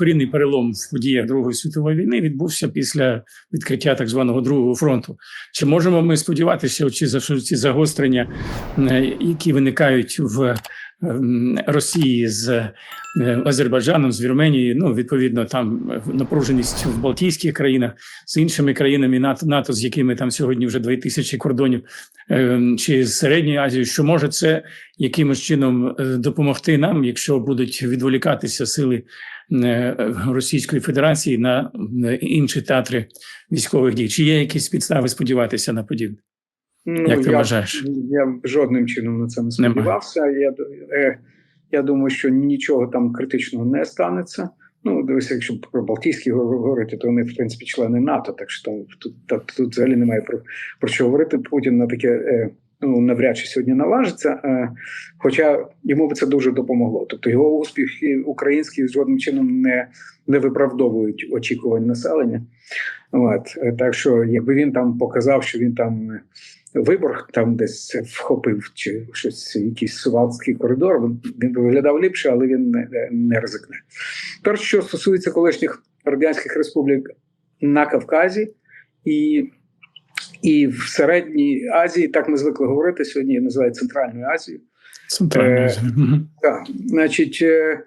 корінний перелом в подіях Другої світової війни відбувся після відкриття так званого другого фронту. Чи можемо ми сподіватися, що ці загострення, е, які виникають в Росії з е, Азербайджаном, з Вірменією, ну відповідно, там е, напруженість в Балтійських країнах з іншими країнами НАТО, НАТО, з якими там сьогодні вже 2000 кордонів, ем, чи з середньої Азії, що може це якимось чином е, допомогти нам, якщо будуть відволікатися сили Російської Федерації на інші театри військових дій? Чи є якісь підстави сподіватися на подібне? Ну, Як ти я, вважаєш? Я жодним чином на це не сподівався. Я, е, я думаю, що нічого там критичного не станеться. Ну, дивися, якщо про Балтійські говорити, то вони, в принципі, члени НАТО, так що там тут, тут, тут взагалі немає про, про що говорити. Путін на таке е, ну, навряд чи сьогодні наважиться. Е, хоча йому би це дуже допомогло. Тобто його успіхи українські жодним чином не, не виправдовують очікувань населення. От, е, так що, якби він там показав, що він там е, вибор там десь вхопив, чи щось, якийсь сувалський коридор, він, виглядав ліпше, але він не, не ризикне. Тепер, що стосується колишніх радянських республік на Кавказі і і в Середній Азії, так ми звикли говорити сьогодні, називають Центральною Азією. Центральною Азією. Угу. Так, значить, е,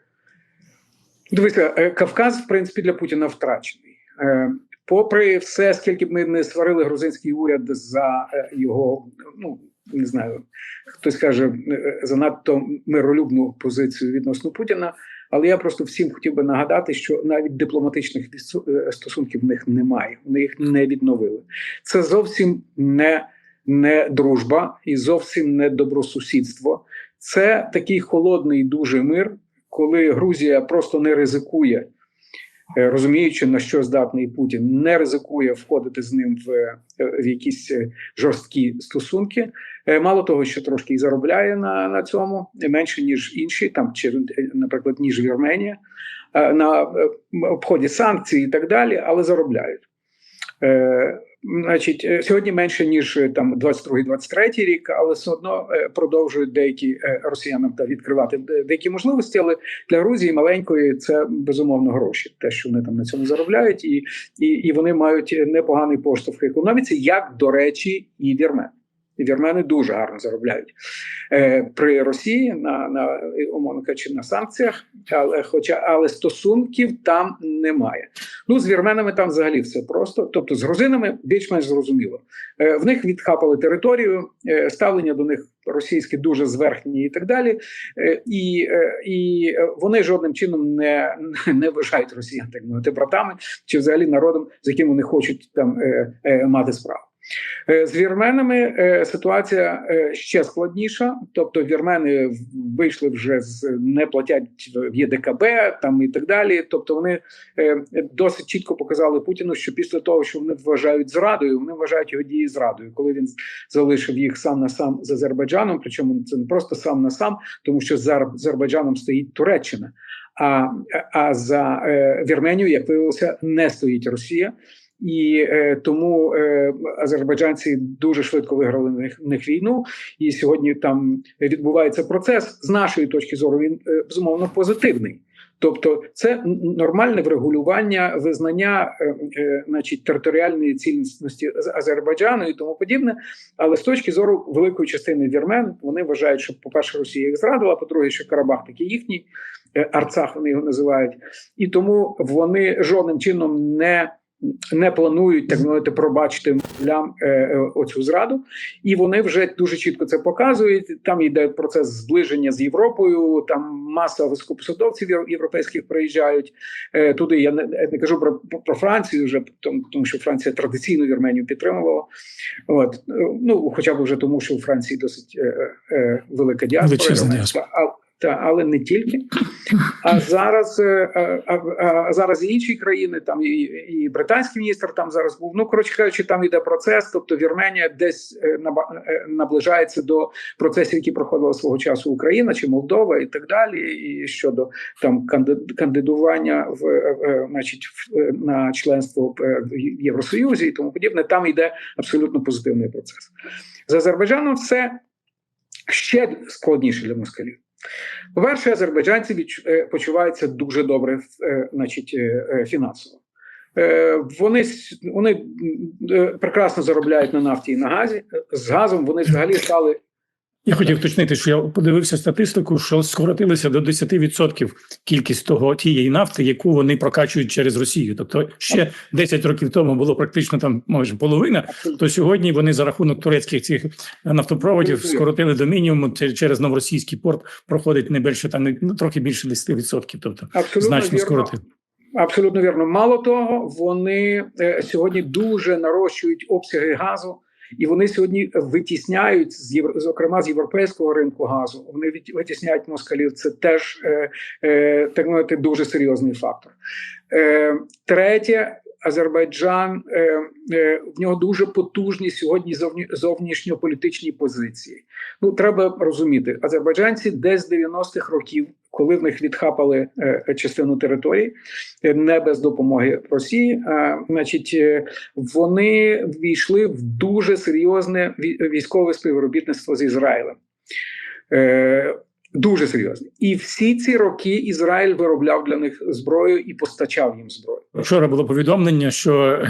дивіться, е, Кавказ, в принципі, для Путіна втрачений. Е, Попри все, скільки б ми не сварили грузинський уряд за е, його, ну не знаю, хтось каже е, занадто миролюбну позицію відносно Путіна. Але я просто всім хотів би нагадати, що навіть дипломатичних е, стосунків в них немає. Вони їх не відновили. Це зовсім не, не дружба і зовсім не добросусідство. Це такий холодний дуже мир, коли Грузія просто не ризикує. Розуміючи, на що здатний Путін, не ризикує входити з ним в в якісь жорсткі стосунки. Мало того, що трошки і заробляє на на цьому менше ніж інші, там чи наприклад, ніж Вірменія на обході санкцій і так далі, але заробляють. Значить, сьогодні менше ніж там 22-23 рік, але все одно продовжують деякі росіянам та відкривати деякі можливості. Але для Грузії маленької це безумовно гроші. Те, що вони там на цьому заробляють, і і, і вони мають непоганий поштовх економіці, як до речі, і вірмен. Вірмени дуже гарно заробляють е, при Росії на на умовно кажучи, на санкціях, але хоча але стосунків там немає. Ну з вірменами там взагалі все просто. Тобто з грузинами більш-менш зрозуміло. Е, в них відхапали територію, е, ставлення до них російське дуже зверхні і так далі. Е, і е, і вони жодним чином не не вважають росіян так мовити братами чи взагалі народом, з яким вони хочуть там е, е, мати справу. Е, з вірменами е, ситуація е, ще складніша, тобто вірмени вийшли вже з не платять в ЄДКБ там і так далі. Тобто вони досить чітко показали Путіну, що після того, що вони вважають зрадою, вони вважають його дії зрадою, коли він залишив їх сам на сам з Азербайджаном. Причому це не просто сам на сам, тому що за Азербайджаном стоїть Туреччина. А а за Вірменію, як виявилося, не стоїть Росія і е, тому е, азербайджанці дуже швидко виграли на них, них війну. І сьогодні там відбувається процес з нашої точки зору. Він е, безумовно позитивний. Тобто це нормальне врегулювання визнання, е, е, значить, територіальної цілісності Азербайджану і тому подібне. Але з точки зору великої частини вірмен вони вважають, що, по-перше, Росія їх зрадила, по-друге, що Карабах такий їхній е, Арцах вони його називають, і тому вони жодним чином не не планують так мовити пробачити мовлям е, е, оцю зраду, і вони вже дуже чітко це показують. Там йде процес зближення з Європою. Там маса високопосадовців європейських приїжджають е, туди. Я не, не кажу про про Францію, вже тому, тому що Франція традиційно Вірменію підтримувала. От ну хоча б вже тому, що у Франції досить е, е, велика діаспора. Та, але не тільки. А зараз е, а, а, а зараз і інші країни, там і і британський міністр там зараз був. Ну коротше кажучи, там йде процес. Тобто Вірменія десь е, е, наближається до процесів, які проходила свого часу Україна чи Молдова, і так далі. І щодо там кандидування в значить в, на членство в Євросоюзі і тому подібне, там йде абсолютно позитивний процес. З Азербайджаном все ще складніше для москалів. По-перше, азербайджанці е, почуваються дуже добре, е, значить, е, фінансово. Вони, вони прекрасно заробляють на нафті і на газі. З газом вони взагалі стали Я хотів уточнити, що я подивився статистику, що скоротилося до 10% кількість того тієї нафти, яку вони прокачують через Росію. Тобто ще 10 років тому було практично там майже половина. То сьогодні вони за рахунок турецьких цих нафтопроводів скоротили до мінімуму Це через новоросійський порт. Проходить не більше там не- ну, трохи більше 10%. Тобто абсолютно значно вірно. скоротили. Абсолютно вірно. Мало того, вони е, сьогодні дуже нарощують обсяги газу, і вони сьогодні витісняють з євро- зокрема з європейського ринку газу. Вони витісняють москалів. Це теж е, е, так мовити дуже серйозний фактор. Е, третє. Азербайджан е, е, в нього дуже потужні сьогодні зовні, зовнішньополітичні позиції. Ну треба розуміти, азербайджанці десь з 90-х років, коли в них відхапали е, частину території, не без допомоги Росії, значить, вони ввійшли в дуже серйозне військове співробітництво з Ізраїлем. Дуже серйозні, І всі ці роки Ізраїль виробляв для них зброю і постачав їм зброю. Вчора було повідомлення, що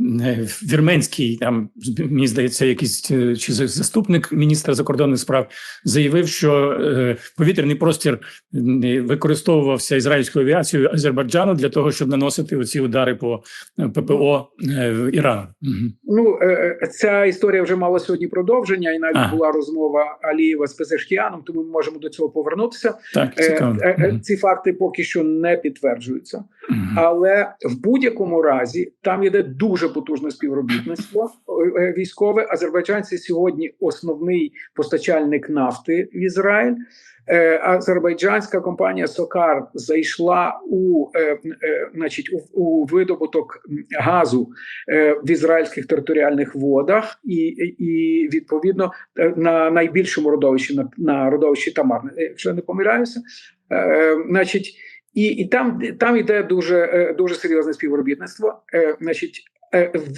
вірменський там мені здається, якийсь е, чи заступник міністра закордонних справ заявив, що е, повітряний простір е, використовувався ізраїльською авіацією Азербайджану для того, щоб наносити оці удари по е, ППО е, в Ірану. Ну е, е, ця історія вже мала сьогодні продовження, і навіть Ага. була розмова Алієва з Пезешкіаном, тому ми можемо до цього повернутися. Так, Е, цікаво. е, е. Ці факти поки що не підтверджуються. Але в будь-якому разі там іде дуже потужне співробітництво е, е, військове. Азербайджанці сьогодні основний постачальник нафти в Ізраїль. Е, Азербайджанська компанія Сокар зайшла у, значить, у, видобуток газу в ізраїльських територіальних водах, і, і відповідно на найбільшому родовищі на, на родовищі Тамар, якщо не помиляюся. Значить, і, і там, там йде дуже, е, дуже серйозне співробітництво. Е, Значить,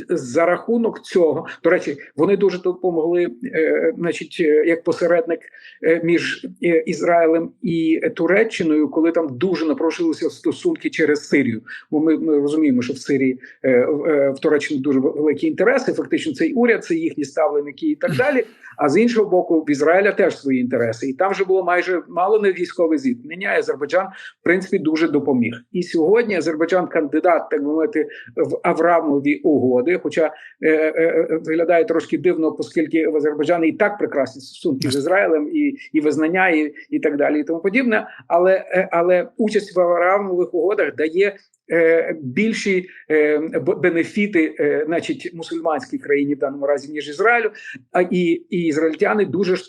за рахунок цього, до речі, вони дуже допомогли, е, значить, е, як посередник е, між е, Ізраїлем і Туреччиною, коли там дуже напрошувалися стосунки через Сирію. Бо ми, ми розуміємо, що в Сирії е, в- е, Туреччині дуже великі інтереси. Фактично, цей уряд, це їхні ставленики і так далі. А з іншого боку, в Ізраїля теж свої інтереси, і там вже було майже мало не військове зіткнення. Азербайджан, в принципі, дуже допоміг. І сьогодні Азербайджан кандидат, так би мовити, в Аврамові угоди. Хоча е, е, е, виглядає трошки дивно, оскільки в Азербайджані і так прекрасні стосунки з Ізраїлем, і, і визнання, і, і так далі, і тому подібне. Але, але участь в аварамових угодах дає. Е, Більші е, бенефіти, е, значить, мусульманській країні в даному разі ніж Ізраїлю, а і, і ізраїльтяни дуже ж,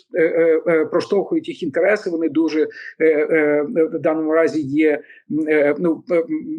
проштовхують їх інтереси. Вони дуже в даному разі є ну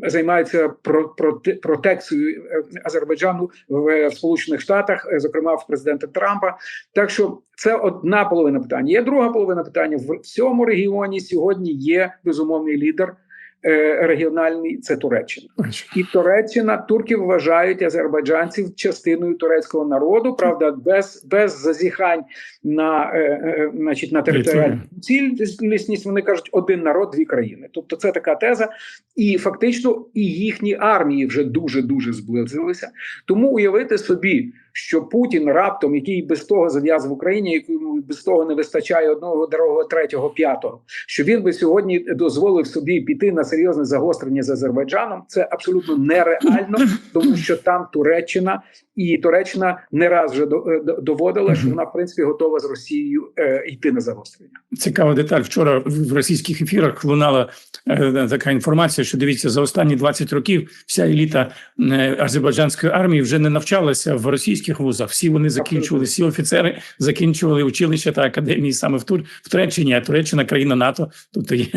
займаються про, проте- протекцією Азербайджану в, Сполучених Штатах, зокрема в президента Трампа. Так що це одна половина питання. Є друга половина питання в цьому регіоні. Сьогодні є безумовний лідер. Е, Регіональний це Туреччина, і Туреччина турки вважають азербайджанців частиною турецького народу. Правда, без без зазіхань на, е, е, значить, на територіальну цілісність. Вони кажуть один народ, дві країни. Тобто, це така теза, і фактично і їхні армії вже дуже дуже зблизилися. Тому уявити собі, що Путін раптом, який без того зав'яз в Україні, якому без того не вистачає одного другого, третього, п'ятого, що він би сьогодні дозволив собі піти на серйозне загострення з Азербайджаном. Це абсолютно нереально, тому що там Туреччина і Туреччина не раз вже до- е, доводила, що вона в принципі готова з Росією е, йти на загострення. Цікава деталь. Вчора в російських ефірах лунала е, така інформація, що дивіться, за останні 20 років вся еліта е, азербайджанської армії вже не навчалася в російських вузах. Всі вони закінчували, всі офіцери закінчували училища та академії саме в Тур в Туреччині. А Туреччина країна НАТО. Тобто є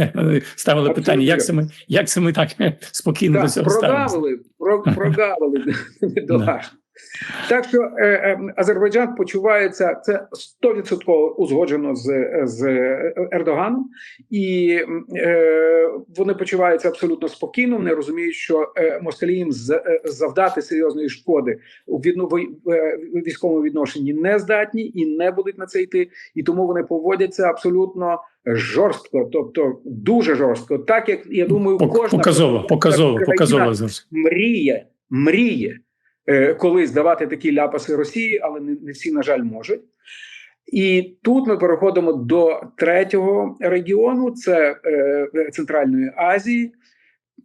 ставили Абсолютно питання, як це ми як це ми так спокійно до Так, цього ставимося. прогавили, про, прогавили. Так що е, е, Азербайджан почувається це 100% узгоджено з, з Ердоганом, і е, вони почуваються абсолютно спокійно. Вони розуміють, що е, москалі їм з, е, завдати серйозної шкоди у відно, е, військовому відношенні не здатні і не будуть на це йти. І тому вони поводяться абсолютно жорстко, тобто дуже жорстко, так як я думаю, кожна показово, показово, показово мріє, мріє колись давати такі ляпаси Росії, але не, не всі, на жаль, можуть. І тут ми переходимо до третього регіону: це е, Центральної Азії,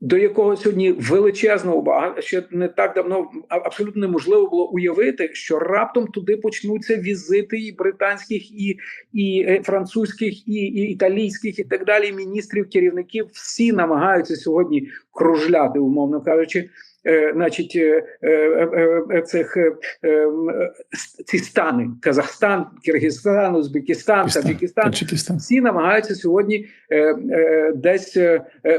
до якого сьогодні величезна увага. Ще не так давно абсолютно неможливо було уявити, що раптом туди почнуться візити і британських, і, і е, французьких, і, і італійських, і так далі. Міністрів, керівників всі намагаються сьогодні кружляти, умовно кажучи. Е, значить, е, е, цих е, е, е, ці стани. Казахстан, Киргизстан, Узбекистан, Таджикистан. Всі намагаються сьогодні десь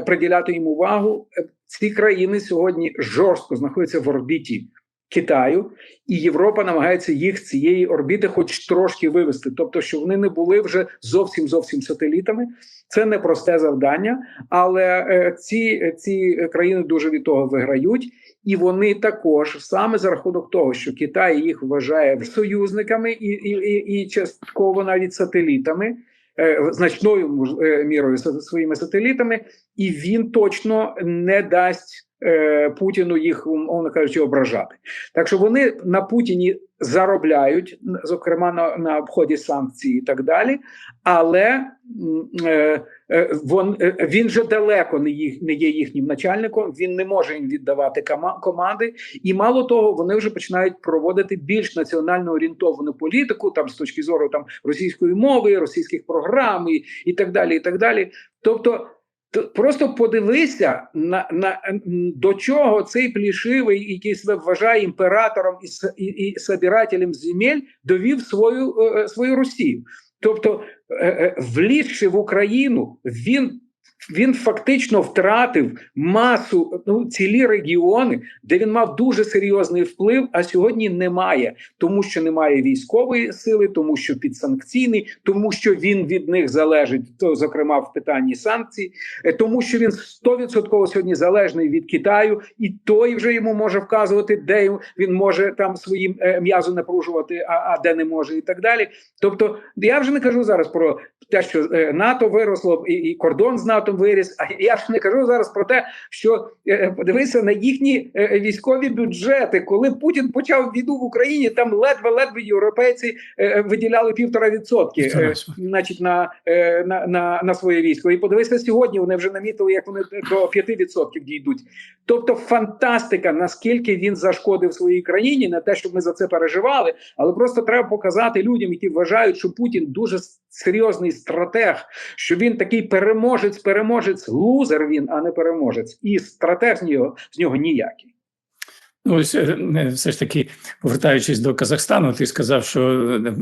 приділяти їм увагу. Ці країни сьогодні жорстко знаходяться в орбіті Китаю, і Європа намагається їх цієї орбіти, хоч трошки вивести, тобто, що вони не були вже зовсім зовсім сателітами. Це непросте завдання, але е, ці, ці країни дуже від того виграють. І вони також саме за рахунок того, що Китай їх вважає союзниками і, і, і, і частково навіть сателітами, е, значною муж- е, мірою своїми сателітами, і він точно не дасть е, Путіну їх, умовно кажучи, ображати. Так що вони на Путіні заробляють, зокрема на, на обході санкцій і так далі. Але е, е, вон, е, він же далеко не, їх, не є їхнім начальником, він не може їм віддавати кома- команди. І мало того, вони вже починають проводити більш національно орієнтовану політику, там з точки зору там російської мови, російських програм і, і так далі. І так далі. Тобто, просто подивися на, на до чого цей плішивий, який себе вважає імператором і, і, і собирателем земель, довів свою, е, свою Росію. Тобто, е, е, влізши в Україну, він. Він фактично втратив масу ну цілі регіони, де він мав дуже серйозний вплив, а сьогодні немає, тому що немає військової сили, тому що підсанкційний, тому що він від них залежить, то зокрема в питанні санкцій, е, тому що він 100% сьогодні залежний від Китаю, і той вже йому може вказувати, де він може там своїм е, м'язо напружувати, а, а де не може, і так далі. Тобто, я вже не кажу зараз про те, що е, НАТО виросло і, і кордон з НАТО виріс. А я ж не кажу зараз про те, що е, подивися на їхні е, військові бюджети. Коли Путін почав війну в Україні, там ледве-ледве європейці е, виділяли півтора відсотки, е, значить, на, е, на, на, на своє військо. І подивися сьогодні. Вони вже намітили, як вони до 5% дійдуть. Тобто, фантастика, наскільки він зашкодив своїй країні, не те, щоб ми за це переживали, але просто треба показати людям, які вважають, що Путін дуже серйозний стратег, що він такий переможець, переможець, лузер він, а не переможець, і стратег з нього з нього ніякий. Ну, ось е, все ж таки, повертаючись до Казахстану, ти сказав, що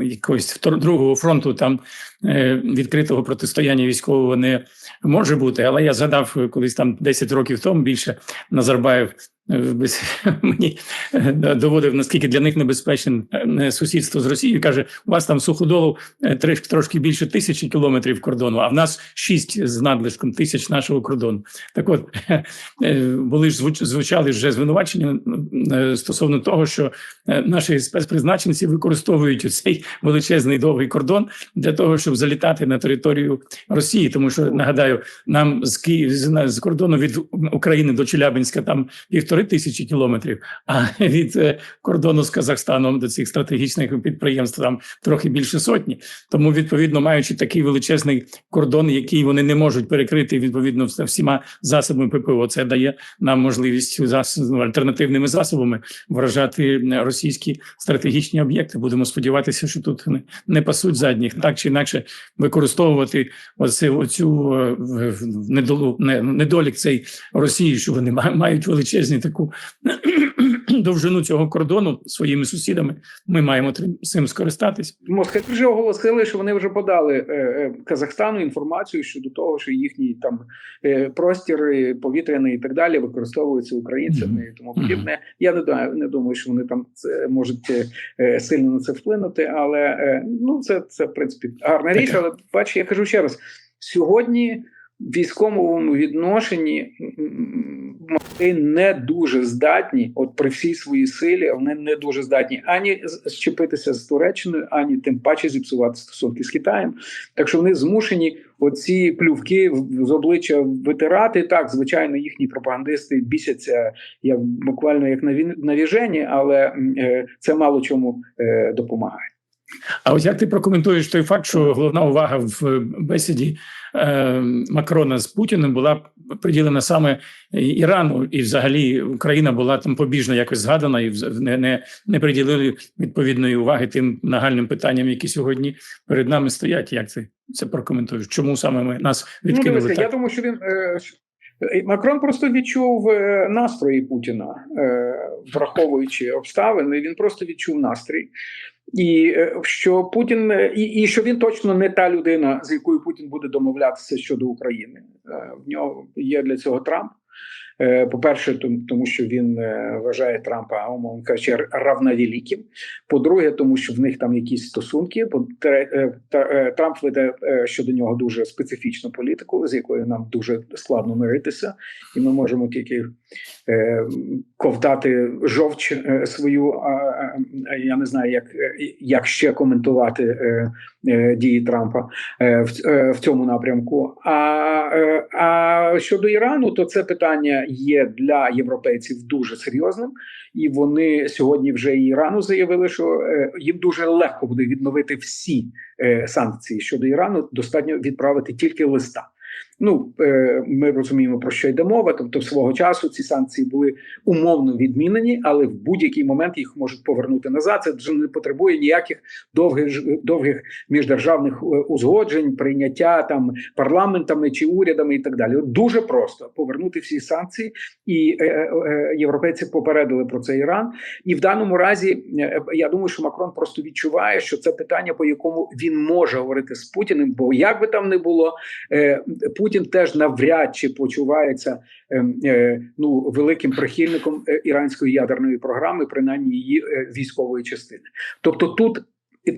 е, якогось другого фронту там е, відкритого протистояння військового не може бути. Але я згадав колись там 10 років тому більше Назарбаєв мені е, доводив, наскільки для них небезпечне е, сусідство з Росією. Каже, у вас там суходолу е, трошки більше тисячі кілометрів кордону, а в нас шість з надлишком тисяч нашого кордону. Так от е, були ж звуч- звучали вже звинувачення е, стосовно того, що е, наші спецпризначенці використовують цей величезний довгий кордон для того, щоб залітати на територію Росії. Тому що нагадаю, нам з Київ з, кордону від України до Челябинська там півтори тисячі кілометрів, а від е, кордону з Казахстаном до цих стратегічних підприємств там трохи більше сотні. Тому, відповідно, маючи такий величезний кордон, який вони не можуть перекрити відповідно вс- всіма засобами ППО, це дає нам можливість зас- ну, альтернативними засобами вражати російські стратегічні об'єкти. Будемо сподіватися, що тут не, не пасуть задніх, так чи інакше використовувати оце оцю е, недолік цей Росії, що вони ма- мають величезні таку довжину цього кордону своїми сусідами. Ми маємо цим скористатись. Москалі вже оголосили, що вони вже подали е, е, Казахстану інформацію щодо того, що їхній там е, простір повітряний і так далі використовуються українцями Мгм. і тому подібне. Я не думаю, не думаю, що вони там це, можуть сильно на це вплинути, але ну це, це в принципі гарна річ. Але бач, я кажу ще раз: сьогодні військовому відношенні вони не дуже здатні, от при всій своїй силі, вони не дуже здатні ані зчепитися з Туреччиною, ані тим паче зіпсувати стосунки з Китаєм. Так що вони змушені оці плювки з обличчя витирати. Так, звичайно, їхні пропагандисти бісяться як буквально як на він- але е, це мало чому е, допомагає. А ось як ти прокоментуєш той факт, що головна увага в бесіді е, Макрона з Путіним була приділена саме Ірану, і взагалі Україна була там побіжно якось згадана, і не, не, не приділили відповідної уваги тим нагальним питанням, які сьогодні перед нами стоять. Як ти це прокоментуєш? Чому саме ми нас Ну, відкинули дивися, так? я думаю, що він е, е, Макрон просто відчув е, настрої Путіна, е, враховуючи обставини. Він просто відчув настрій. І е, що Путін е, і, і що він точно не та людина, з якою Путін буде домовлятися щодо України. Е, В нього є для цього Трамп. Е, По-перше, тому, що він е, вважає Трампа, умовно кажучи, равновеликим. По-друге, тому що в них там якісь стосунки. Е, Трамп веде щодо нього дуже специфічну політику, з якою нам дуже складно миритися, і ми можемо тільки ковтати жовч свою. Я не знаю, як, як ще коментувати дії Трампа в, цьому напрямку. А, а щодо Ірану, то це питання є для європейців дуже серйозним, і вони сьогодні вже Ірану заявили, що е, їм дуже легко буде відновити всі е, санкції щодо Ірану. Достатньо відправити тільки листа. Ну, е, ми розуміємо про що йде мова. Тобто, свого часу ці санкції були умовно відмінені, але в будь-який момент їх можуть повернути назад. Це вже не потребує ніяких довгих довгих міждержавних е, узгоджень, прийняття там парламентами чи урядами і так далі. Дуже просто повернути всі санкції, і е, європейці попередили про це Іран. І в даному разі я думаю, що Макрон просто відчуває, що це питання, по якому він може говорити з Путіним, бо як би там не було, е, Путін теж навряд чи почувається е, е, ну великим прихильником е, іранської ядерної програми, принаймні її е, військової частини. Тобто тут.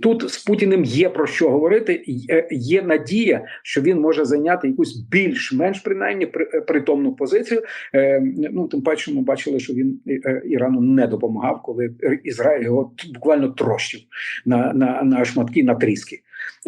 Тут з Путіним є про що говорити. Є надія, що він може зайняти якусь більш-менш принаймні при- притомну позицію. Е, Ну тим паче, ми бачили, що він Ірану не допомагав, коли Ізраїль його буквально трощив на, на, на шматки на тріски.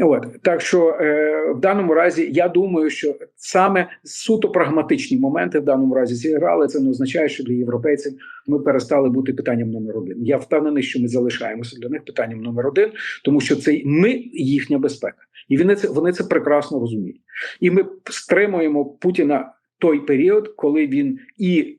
От так що е, в даному разі я думаю, що саме суто прагматичні моменти в даному разі зіграли. Це не означає, що для європейців ми перестали бути питанням номер один. Я впевнений, що ми залишаємося для них питанням номер один, тому що це ми їхня безпека, і вони це вони це прекрасно розуміють. І ми стримуємо Путіна той період, коли він і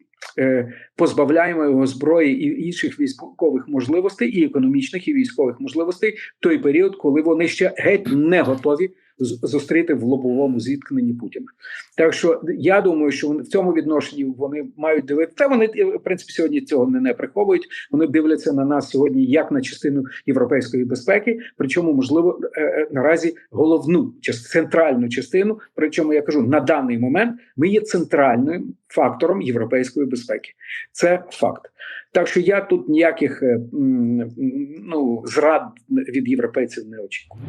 позбавляємо його зброї і інших військових можливостей, і економічних, і військових можливостей в той період, коли вони ще геть не готові зустріти в лобовому зіткненні Путіна. Так що я думаю, що в цьому відношенні вони мають дивитися. Вони в принципі сьогодні цього не, не приховують. Вони дивляться на нас сьогодні як на частину європейської безпеки, причому можливо е, е, наразі головну центральну частину. Причому я кажу на даний момент ми є центральним фактором європейської безпеки. Це факт. Так що я тут ніяких е, ну зрад від європейців не очікую.